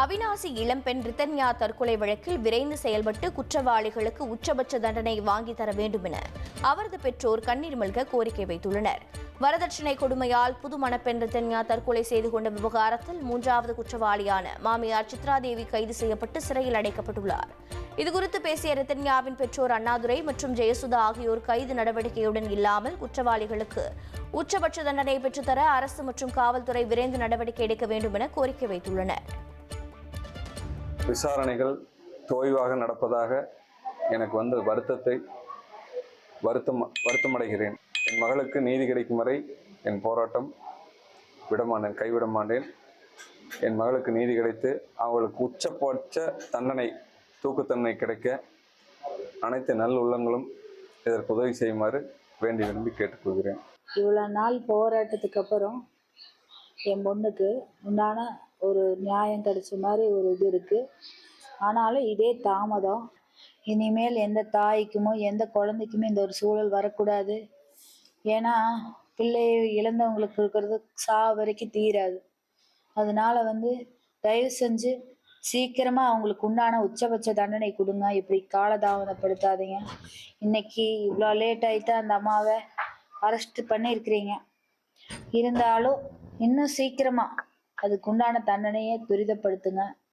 அவினாசி இளம்பெண் ரித்தன்யா தற்கொலை வழக்கில் விரைந்து செயல்பட்டு குற்றவாளிகளுக்கு உச்சபட்ச தண்டனை வாங்கி தர வேண்டும் என அவரது பெற்றோர் கண்ணீர் மல்க கோரிக்கை வைத்துள்ளனர். வரதட்சணை கொடுமையால் புது மணப்பெண் ரித்தன்யா தற்கொலை செய்து கொண்ட விவகாரத்தில் மூன்றாவது குற்றவாளியான மாமியார் சித்ராதேவி கைது செய்யப்பட்டு சிறையில் அடைக்கப்பட்டுள்ளார். இதுகுறித்து பேசிய ரித்தன்யாவின் பெற்றோர் அண்ணாதுரை மற்றும் ஜெயசுதா ஆகியோர் கைது நடவடிக்கையுடன் இல்லாமல் குற்றவாளிகளுக்கு உச்சபட்ச தண்டனை பெற்றுத்தர அரசு மற்றும் காவல்துறை விரைந்து நடவடிக்கை எடுக்க வேண்டும் என கோரிக்கை வைத்துள்ளனர். விசாரணைகள் தோய்வாக நடப்பதாக எனக்கு வந்த வருத்தத்தை வருத்தம் வருத்தமடைகிறேன். என் மகளுக்கு நீதி கிடைக்கும் வரை என் போராட்டம் விடமாட்டேன் கைவிட மாட்டேன் என் மகளுக்கு நீதி கிடைத்து அவளுக்கு உச்சபட்ச தண்டனை தூக்கு தண்டனை கிடைக்க அனைத்து நல் உள்ளங்களும் இதற்கு உதவி செய்யுமாறு வேண்டி விரும்பி கேட்டுக்கொள்கிறேன். இவ்வளோ நாள் போராட்டத்துக்கு அப்புறம் என் பொண்ணுக்கு உண்டான ஒரு நியாயம் கிடைச்ச மாதிரி ஒரு இது இருக்குது ஆனாலும் இதே தாமதம். இனிமேல் எந்த தாய்க்குமோ எந்த குழந்தைக்குமே இந்த ஒரு சூழல் வரக்கூடாது. ஏன்னா பிள்ளை இழந்தவங்களுக்கு இருக்கிறது சா வரைக்கும் தீராது. அதனால வந்து தயவு செஞ்சு சீக்கிரமாக அவங்களுக்கு உண்டான உச்சபட்ச தண்டனை கொடுங்க. இப்படி காலதாமதப்படுத்தாதீங்க. இன்னைக்கு இவ்வளோ லேட் ஆயிட்டா அந்த அம்மாவை அரெஸ்ட் பண்ணியிருக்கிறீங்க. இருந்தாலும் இன்னும் சீக்கிரமா அதுக்குண்டான தண்டனையை துரிதப்படுத்துங்க.